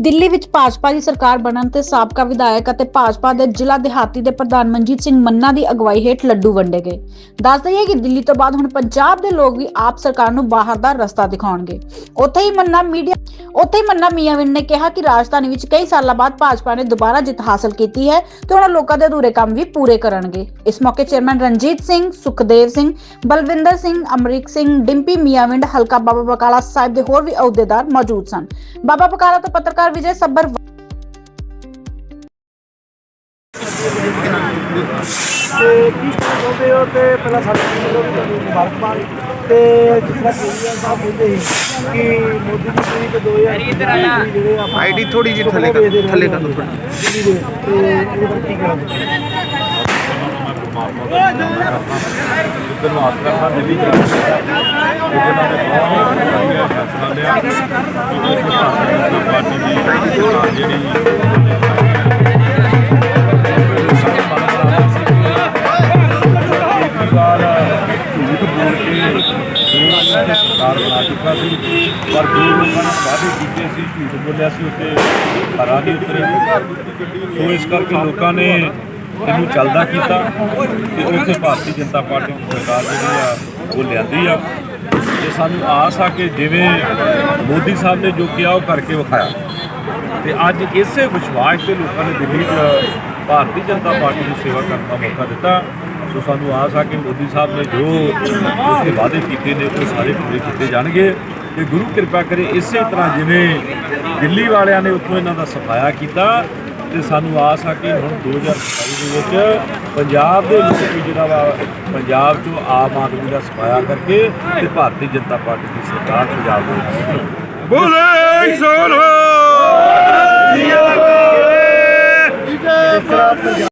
ਦਿੱਲੀ ਵਿੱਚ ਭਾਜਪਾ ਦੀ ਸਰਕਾਰ ਬਣਨ ਤੇ ਸਾਬਕਾ ਵਿਧਾਇਕ ਅਤੇ ਭਾਜਪਾ ਦੇ ਜ਼ਿਲ੍ਹਾ ਦਿਹਾਤੀ ਦੇ ਪ੍ਰਧਾਨ ਮਨਜੀਤ ਸਿੰਘ ਮੰਨਾ ਦੀ ਅਗਵਾਈ ਹੇਠ ਲੱਡੂ ਵੰਡੇ ਗਏ। ਦੱਸ ਦਈਏ ਕਿ ਦਿੱਲੀ ਤੋਂ ਬਾਅਦ ਹੁਣ ਪੰਜਾਬ ਦੇ ਲੋਕ ਵੀ ਆਪ ਸਰਕਾਰ ਨੂੰ ਬਾਹਰ ਦਾ ਰਸਤਾ ਦਿਖਾਉਣਗੇ। ਉੱਥੇ ਹੀ ਮੰਨਾ ਮੀਡੀਆ ਉੱਥੇ ਹੀ ਮੰਨਾ ਮੀਆਂਵਿੰਡ ਨੇ ਕਿਹਾ ਕਿ ਰਾਜਧਾਨੀ ਵਿੱਚ ਕਈ ਸਾਲਾਂ ਬਾਅਦ ਭਾਜਪਾ ਨੇ ਦੁਬਾਰਾ ਜਿੱਤ ਹਾਸਲ ਕੀਤੀ ਹੈ ਤੇ ਉਹਨਾਂ ਲੋਕਾਂ ਦੇ ਅਧੂਰੇ ਕੰਮ ਵੀ ਪੂਰੇ ਕਰਨਗੇ। ਇਸ ਮੌਕੇ ਚੇਅਰਮੈਨ ਰਣਜੀਤ ਸਿੰਘ, ਸੁਖਦੇਵ ਸਿੰਘ, ਬਲਵਿੰਦਰ ਸਿੰਘ, ਅਮਰੀਕ ਸਿੰਘ, ਡਿੰਪੀ ਮੀਆਂਵਿੰਡ ਹਲਕਾ ਬਾਬਾ ਬਕਾਲਾ ਸਾਹਿਬ ਦੇ ਹੋਰ ਵੀ ਅਹੁਦੇਦਾਰ ਮੌਜੂਦ ਸਨ। ਬਾਬਾ ਬਕਾਲਾ ਤੋਂ ਪੱਤਰਕਾਰ ਵਿਜੇ ਸੱਬਰ ਤੇ ਕੀ ਚਾਹੁੰਦੇ ਹੋ ਤੇ ਪਹਿਲਾਂ ਸਾਡੇ ਵੱਲੋਂ ਵੀ ਤੁਹਾਨੂੰ ਮੁਬਾਰਕਬਾਦ ਤੇ ਜਿਸ ਤਰ੍ਹਾਂ ਕੇਜਰੀਵਾਲ ਸਾਹਿਬ ਕਹਿੰਦੇ ਸੀ ਕਿ ਮੋਦੀ ਜੀ ਤੁਸੀਂ ਤੇ 2000 ਜਿਹੜੇ ਆਪਾਂ ਆਈਡੀ ਥੋੜੀ ਜਿਹੀ ਥੱਲੇ ਕਰ- ਥੱਲੇ ਰਹੇ ਕਰ ਦੇ ਤੇ ਇਹਦੇ ਬਾਰੇ ਕੀ ਕਰਾਂਗੇ ਝੂਠ ਉਹਨਾਂ ਸਰਕਾਰ ਬਣਾ ਚੁੱਕਾ ਸੀ, ਪਰ ਜੋ ਲੋਕਾਂ ਨੇ ਵਾਅਦੇ ਕੀਤੇ ਸੀ, ਝੂਠ ਬੋਲਿਆ ਸੀ ਉੱਤੇ ਹਰਾ ਨਹੀਂ ਉਤਰੇ ਸੋ ਇਸ ਕਰਕੇ ਲੋਕਾਂ ਨੇ ਇਹਨੂੰ ਚੱਲਦਾ ਕੀਤਾ ਤੇ ਉੱਥੇ ਭਾਰਤੀ ਜਨਤਾ ਪਾਰਟੀ ਦੀ ਸਰਕਾਰ ਜਿਹੜੀ ਆ, ਉਹ ਲਿਆਂਦੀ ਆ। ਤੇ ਸਾਨੂੰ ਆਸ ਆ ਕਿ ਜਿਵੇਂ ਮੋਦੀ ਸਾਹਿਬ ਨੇ ਜੋ ਕਿਹਾ, ਉਹ ਕਰਕੇ ਵਿਖਾਇਆ। ਤੇ ਅੱਜ ਇਸੇ ਵਿਸ਼ਵਾਸ ਤੇ ਲੋਕਾਂ ਨੇ ਦਿੱਲੀ 'ਚ ਭਾਰਤੀ ਜਨਤਾ ਪਾਰਟੀ ਦੀ ਸੇਵਾ ਕਰਨ ਦਾ ਮੌਕਾ ਦਿੱਤਾ। ਸੋ ਸਾਨੂੰ ਆਸ ਆ ਕਿ ਮੋਦੀ ਸਾਹਿਬ ਨੇ ਜੋ ਉੱਥੇ ਵਾਅਦੇ ਕੀਤੇ ਨੇ ਉਹ ਸਾਰੇ ਪੂਰੇ ਕੀਤੇ ਜਾਣਗੇ। ਤੇ ਗੁਰੂ ਕਿਰਪਾ ਕਰੇ ਇਸੇ ਤਰ੍ਹਾਂ ਜਿਵੇਂ ਦਿੱਲੀ ਵਾਲਿਆਂ ਨੇ ਉੱਥੋਂ ਇਹਨਾਂ ਦਾ ਸਫਾਇਆ ਕੀਤਾ ਤੇ ਸਾਨੂੰ ਆਸ ਆ ਕਿ ਹੁਣ 2027 ਦੇ ਵਿੱਚ ਪੰਜਾਬ ਦੇ ਲੋਕ ਵੀ ਜਿਹੜਾ ਵਾ ਪੰਜਾਬ 'ਚੋਂ ਆਮ ਆਦਮੀ ਦਾ ਸਫਾਇਆ ਕਰਕੇ ਤੇ ਭਾਰਤੀ ਜਨਤਾ ਪਾਰਟੀ ਦੀ ਸਰਕਾਰ ਪੰਜਾਬ ਦੇ ਵਿੱਚ ਬੋਲੇ ਸੋਨੋ